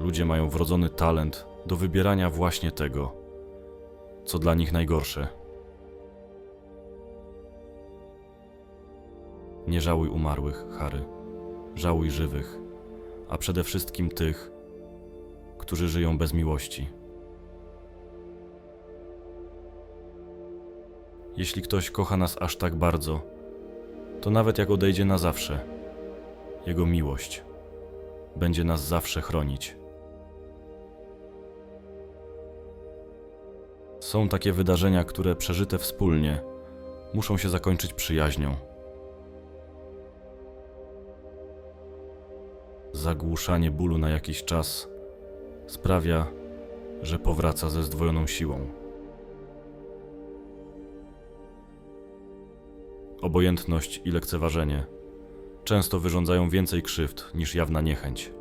Ludzie mają wrodzony talent do wybierania właśnie tego, co dla nich najgorsze. Nie żałuj umarłych, Harry. Żałuj żywych, a przede wszystkim tych, którzy żyją bez miłości. Jeśli ktoś kocha nas aż tak bardzo, to nawet jak odejdzie na zawsze, jego miłość będzie nas zawsze chronić. Są takie wydarzenia, które przeżyte wspólnie muszą się zakończyć przyjaźnią. Zagłuszanie bólu na jakiś czas sprawia, że powraca ze zdwojoną siłą. Obojętność i lekceważenie często wyrządzają więcej krzywd niż jawna niechęć.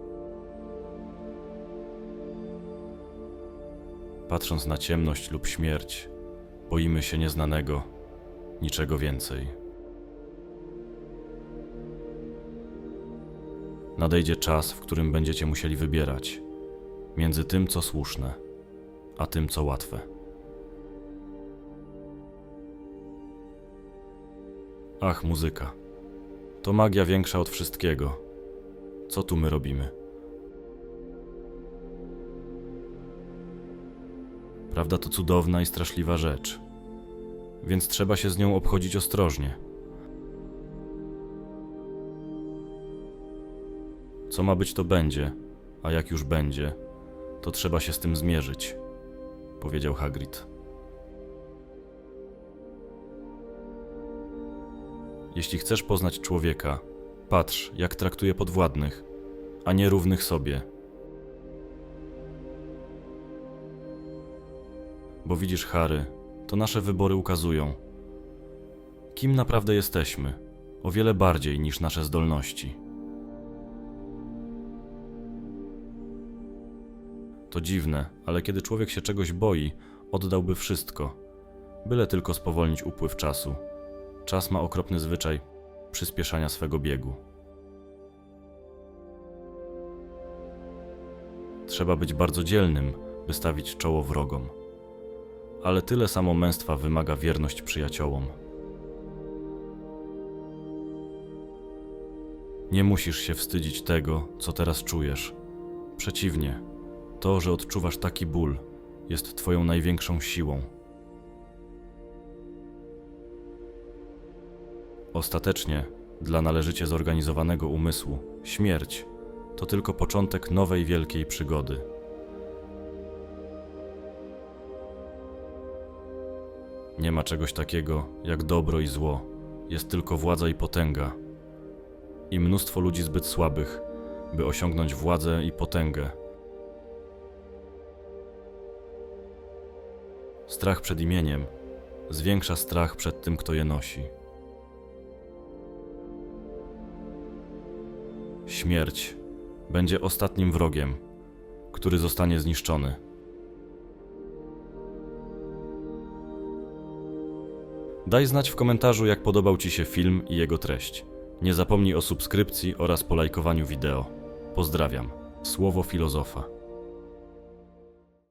Patrząc na ciemność lub śmierć, boimy się nieznanego, niczego więcej. Nadejdzie czas, w którym będziecie musieli wybierać między tym, co słuszne, a tym, co łatwe. Ach, muzyka. To magia większa od wszystkiego. Co tu my robimy? Prawda to cudowna i straszliwa rzecz, więc trzeba się z nią obchodzić ostrożnie. Co ma być, to będzie, a jak już będzie, to trzeba się z tym zmierzyć, powiedział Hagrid. Jeśli chcesz poznać człowieka, patrz, jak traktuje podwładnych, a nie równych sobie. Bo widzisz, Harry, to nasze wybory ukazują, kim naprawdę jesteśmy, o wiele bardziej niż nasze zdolności. To dziwne, ale kiedy człowiek się czegoś boi, oddałby wszystko, byle tylko spowolnić upływ czasu. Czas ma okropny zwyczaj przyspieszania swego biegu. Trzeba być bardzo dzielnym, by stawić czoło wrogom. Ale tyle samo męstwa wymaga wierność przyjaciołom. Nie musisz się wstydzić tego, co teraz czujesz. Przeciwnie, to, że odczuwasz taki ból, jest Twoją największą siłą. Ostatecznie, dla należycie zorganizowanego umysłu, śmierć to tylko początek nowej wielkiej przygody. Nie ma czegoś takiego jak dobro i zło, jest tylko władza i potęga. I mnóstwo ludzi zbyt słabych, by osiągnąć władzę i potęgę. Strach przed imieniem zwiększa strach przed tym, kto je nosi. Śmierć będzie ostatnim wrogiem, który zostanie zniszczony. Daj znać w komentarzu, jak podobał Ci się film i jego treść. Nie zapomnij o subskrypcji oraz polajkowaniu wideo. Pozdrawiam. Słowo filozofa.